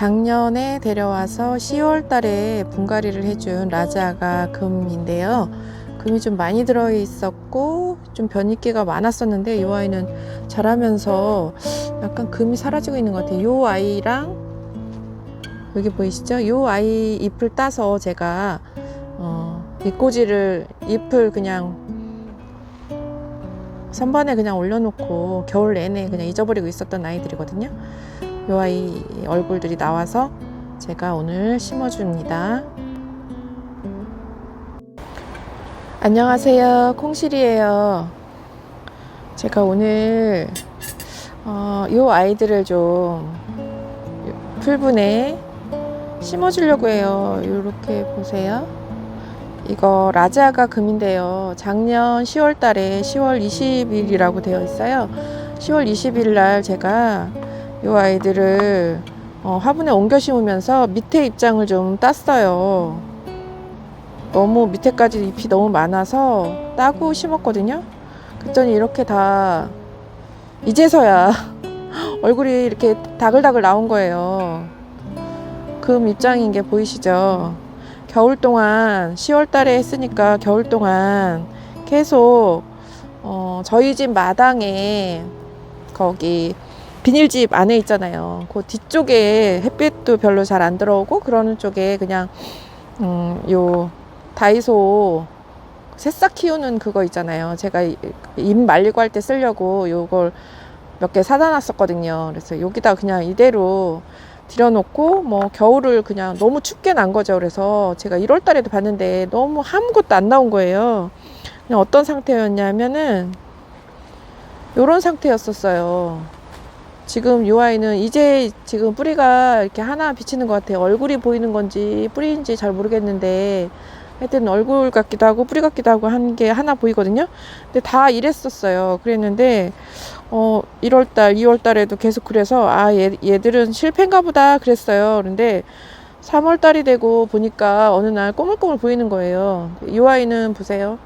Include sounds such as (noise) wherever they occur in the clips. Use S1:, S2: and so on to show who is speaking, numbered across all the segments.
S1: 작년에 데려와서 10월 달에 분갈이를 해준 라자가 금인데요. 금이 좀 많이 들어 있었고 좀 변이기가 많았었는데 이 아이는 자라면서 약간 금이 사라지고 있는 것 같아요. 이 아이랑 여기 보이시죠? 이 아이 잎을 따서 제가 어, 잎꽂이를 잎을 그냥 선반에 그냥 올려놓고 겨울 내내 그냥 잊어버리고 있었던 아이들이거든요. 이 아이 얼굴들이 나와서 제가 오늘 심어줍니다. 안녕하세요. 콩실이에요. 제가 오늘 어, 이 아이들을 좀 풀분에 심어주려고 해요. 이렇게 보세요. 이거 라자가 금인데요. 작년 10월 달에 10월 20일이라고 되어 있어요. 10월 20일 날 제가 이 아이들을 어, 화분에 옮겨 심으면서 밑에 입장을 좀 땄어요. 너무 밑에까지 잎이 너무 많아서 따고 심었거든요. 그랬더니 이렇게 다 이제서야 (laughs) 얼굴이 이렇게 다글다글 나온 거예요. 금 입장인 게 보이시죠? 겨울 동안 10월 달에 했으니까 겨울 동안 계속 어, 저희 집 마당에 거기 비닐집 안에 있잖아요. 그 뒤쪽에 햇빛도 별로 잘 안 들어오고 그러는 쪽에 그냥 음, 요 다이소 새싹 키우는 그거 있잖아요. 제가 잎 말리고 할 때 쓰려고 요걸 몇 개 사다 놨었거든요. 그래서 여기다 그냥 이대로 들여놓고 뭐 겨울을 그냥 너무 춥게 난 거죠. 그래서 제가 1월 달에도 봤는데 너무 아무것도 안 나온 거예요. 그냥 어떤 상태였냐면은 요런 상태였었어요. 지금 요 아이는 이제 지금 뿌리가 이렇게 하나 비치는 것 같아요. 얼굴이 보이는 건지 뿌리인지 잘 모르겠는데 하여튼 얼굴 같기도 하고 뿌리 같기도 하고 한 게 하나 보이거든요. 근데 다 이랬었어요. 그랬는데 어 1월 달, 2월 달에도 계속 그래서 아 얘, 얘들은 실패인가 보다 그랬어요. 그런데 3월 달이 되고 보니까 어느 날 꼬물꼬물 보이는 거예요. 이 아이는 보세요.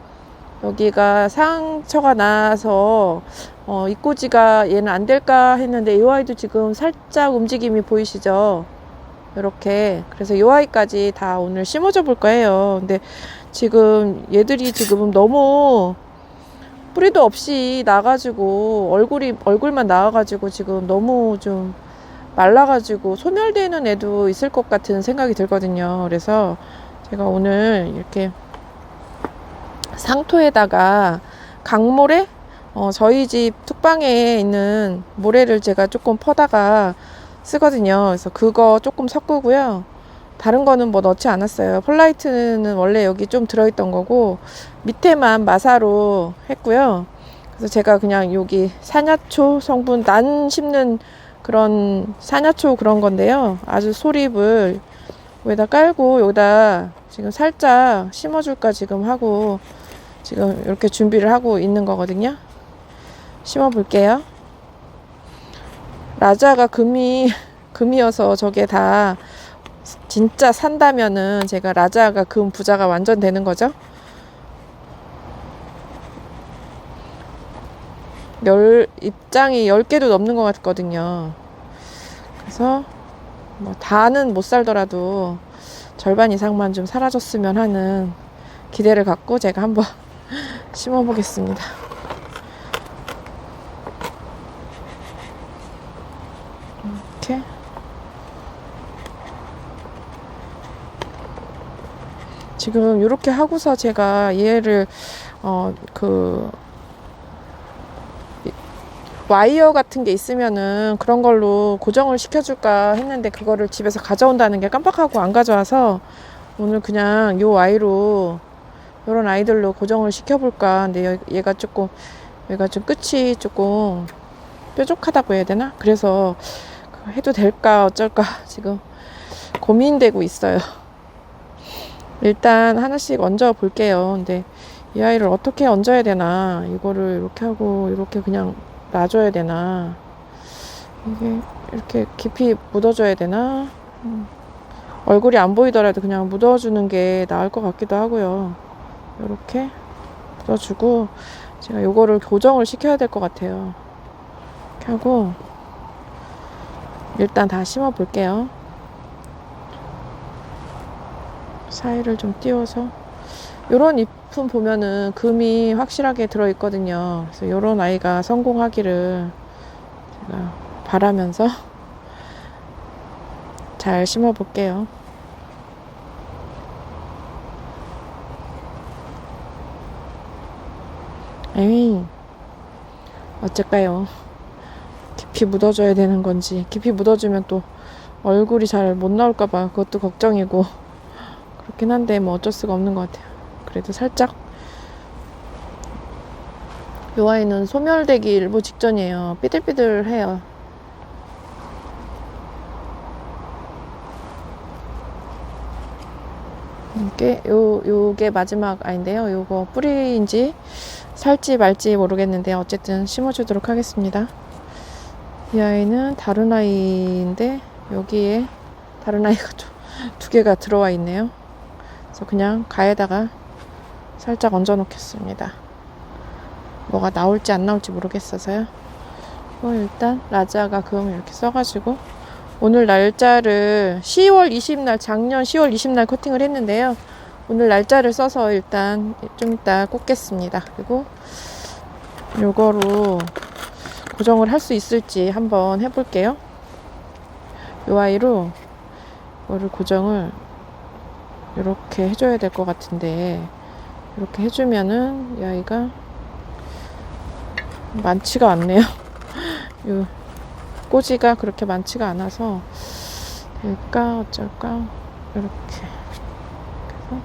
S1: 여기가 상처가 나서 어, 입꼬지가 얘는 안 될까 했는데 이 아이도 지금 살짝 움직임이 보이시죠? 이렇게 그래서 이 아이까지 다 오늘 심어줘 볼 거예요. 근데 지금 얘들이 지금 너무 뿌리도 없이 나가지고 얼굴이 얼굴만 나와가지고 지금 너무 좀 말라가지고 소멸되는 애도 있을 것 같은 생각이 들거든요. 그래서 제가 오늘 이렇게 상토에다가 강모래 어, 저희 집 툭방에 있는 모래를 제가 조금 퍼다가 쓰거든요. 그래서 그거 조금 섞고요. 다른 거는 뭐 넣지 않았어요. 폴라이트는 원래 여기 좀 들어있던 거고 밑에만 마사로 했고요. 그래서 제가 그냥 여기 사냐초 성분 난 심는 그런 사냐초 그런 건데요. 아주 소립을 여기다 깔고 여기다 지금 살짝 심어줄까 지금 하고 지금 이렇게 준비를 하고 있는 거거든요. 심어 볼게요. 라자가 금이 (laughs) 금이어서 저게 다 진짜 산다면은 제가 라자가 금 부자가 완전 되는 거죠. 열 입장이 10개도 넘는 것 같거든요. 그래서 뭐 다는 못 살더라도 절반 이상만 좀 사라졌으면 하는 기대를 갖고 제가 한번 심어 보겠습니다. 이렇게 지금 이렇게 하고서 제가 얘를 어 그 와이어 같은 게 있으면은 그런 걸로 고정을 시켜줄까 했는데 그거를 집에서 가져온다는 게 깜빡하고 안 가져와서 오늘 그냥 요 아이로 요런 아이들로 고정을 시켜볼까 근데 얘가 조금 얘가 좀 끝이 조금 뾰족하다고 해야 되나 그래서 해도 될까 어쩔까 (laughs) 지금 고민되고 있어요. 일단 하나씩 얹어 볼게요. 근데 이 아이를 어떻게 얹어야 되나 이거를 이렇게 하고 이렇게 그냥 놔줘야 되나 이게 이렇게 깊이 묻어줘야 되나 음. 얼굴이 안 보이더라도 그냥 묻어주는 게 나을 것 같기도 하고요. 이렇게 붙여주고 제가 요거를 교정을 시켜야 될 것 같아요. 이렇게 하고 일단 다 심어 볼게요. 사이를 좀 띄워서 요런 잎은 보면은 금이 확실하게 들어 있거든요. 그래서 요런 아이가 성공하기를 제가 바라면서 (laughs) 잘 심어 볼게요. 어쩔까요? 깊이 묻어줘야 되는 건지, 깊이 묻어주면 또 얼굴이 잘 못 나올까봐 그것도 걱정이고, 그렇긴 한데 뭐 어쩔 수가 없는 것 같아요. 그래도 살짝, 요 아이는 소멸되기 일부 직전이에요. 삐들삐들해요. 이게 요 요게 마지막 아인데요. 요거 뿌리인지 살지 말지 모르겠는데 어쨌든 심어주도록 하겠습니다. 이 아이는 다른 아이인데 여기에 다른 아이가 두, 두 개가 들어와 있네요. 그래서 그냥 가에다가 살짝 얹어 놓겠습니다. 뭐가 나올지 안 나올지 모르겠어서요. 뭐 일단 라자가 금 이렇게 써가지고 오늘 날짜를 10월 20날 작년 10월 20날 커팅을 했는데요. 오늘 날짜를 써서 일단 좀 이따 꽂겠습니다. 그리고 요거로 고정을 할 수 있을지 한번 해볼게요. 요 아이로 이거를 고정을 이렇게 해줘야 될 것 같은데 이렇게 해주면은 이 아이가 많지가 않네요. (laughs) 요 꼬지가 그렇게 많지가 않아서 될까 어쩔까? 이렇게. 해서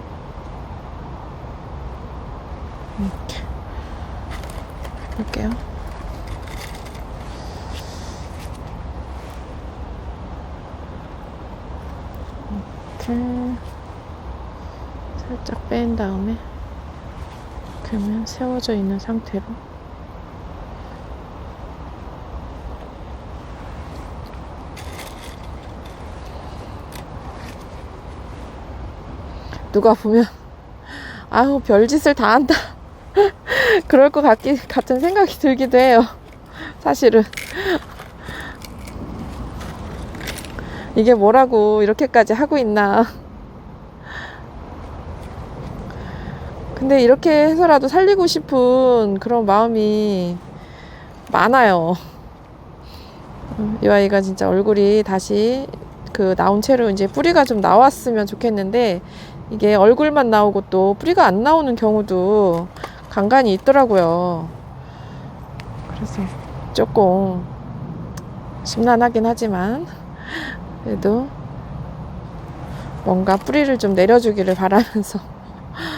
S1: 이렇게. 할게요. 이렇게 살짝 뺀 다음에 그러면 세워져 있는 상태로 누가 보면 (laughs) 아우 별짓을 다 한다. (laughs) 그럴 것 같기 같은 생각이 들기도 해요. 사실은. 이게 뭐라고 이렇게까지 하고 있나. 근데 이렇게 해서라도 살리고 싶은 그런 마음이 많아요. 이 아이가 진짜 얼굴이 다시 그 나온 채로 이제 뿌리가 좀 나왔으면 좋겠는데 이게 얼굴만 나오고 또 뿌리가 안 나오는 경우도 간간히 있더라고요. 그래서 조금 심란하긴 하지만 그래도 뭔가 뿌리를 좀 내려주기를 바라면서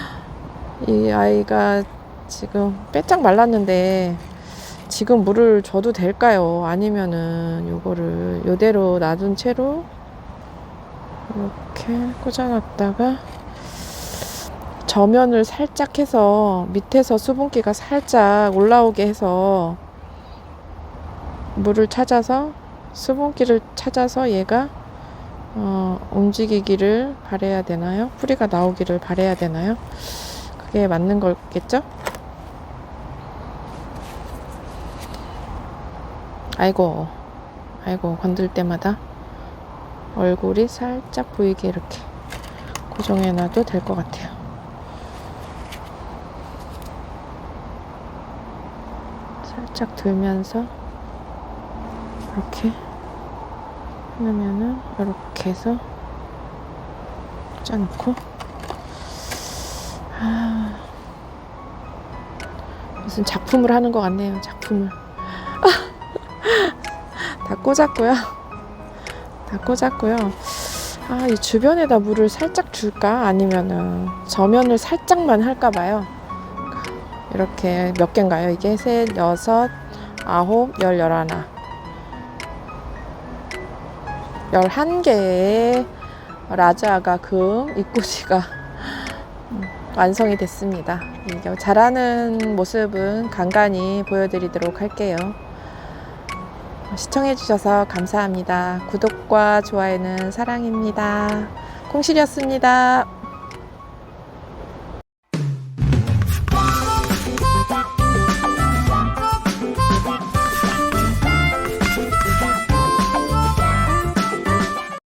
S1: (laughs) 이 아이가 지금 빼짝 말랐는데 지금 물을 줘도 될까요? 아니면은 요거를 요대로 놔둔 채로 이렇게 꽂아놨다가 저면을 살짝 해서 밑에서 수분기가 살짝 올라오게 해서 물을 찾아서 수분기를 찾아서 얘가 어, 움직이기를 바래야 되나요? 뿌리가 나오기를 바래야 되나요? 그게 맞는 거겠죠? 아이고, 아이고, 건들 때마다 얼굴이 살짝 보이게 이렇게 고정해 놔도 될 것 같아요. 살짝 들면서 이렇게 해놓으면은 이렇게 해서 꽂아놓고 아, 무슨 작품을 하는 것 같네요. 작품을 (laughs) (laughs) 다 꽂았고요. 다 꽂았고요. 아, 이 주변에다 물을 살짝 줄까? 아니면은 저면을 살짝만 할까봐요. 이렇게 몇 개인가요? 이게 셋, 여섯, 아홉, 열, 열하나. 열한 개의 라자가 금 입구지가 (laughs) 완성이 됐습니다. 자라는 모습은 간간히 보여드리도록 할게요. 시청해주셔서 감사합니다. 구독과 좋아요는 사랑입니다. 콩실이었습니다.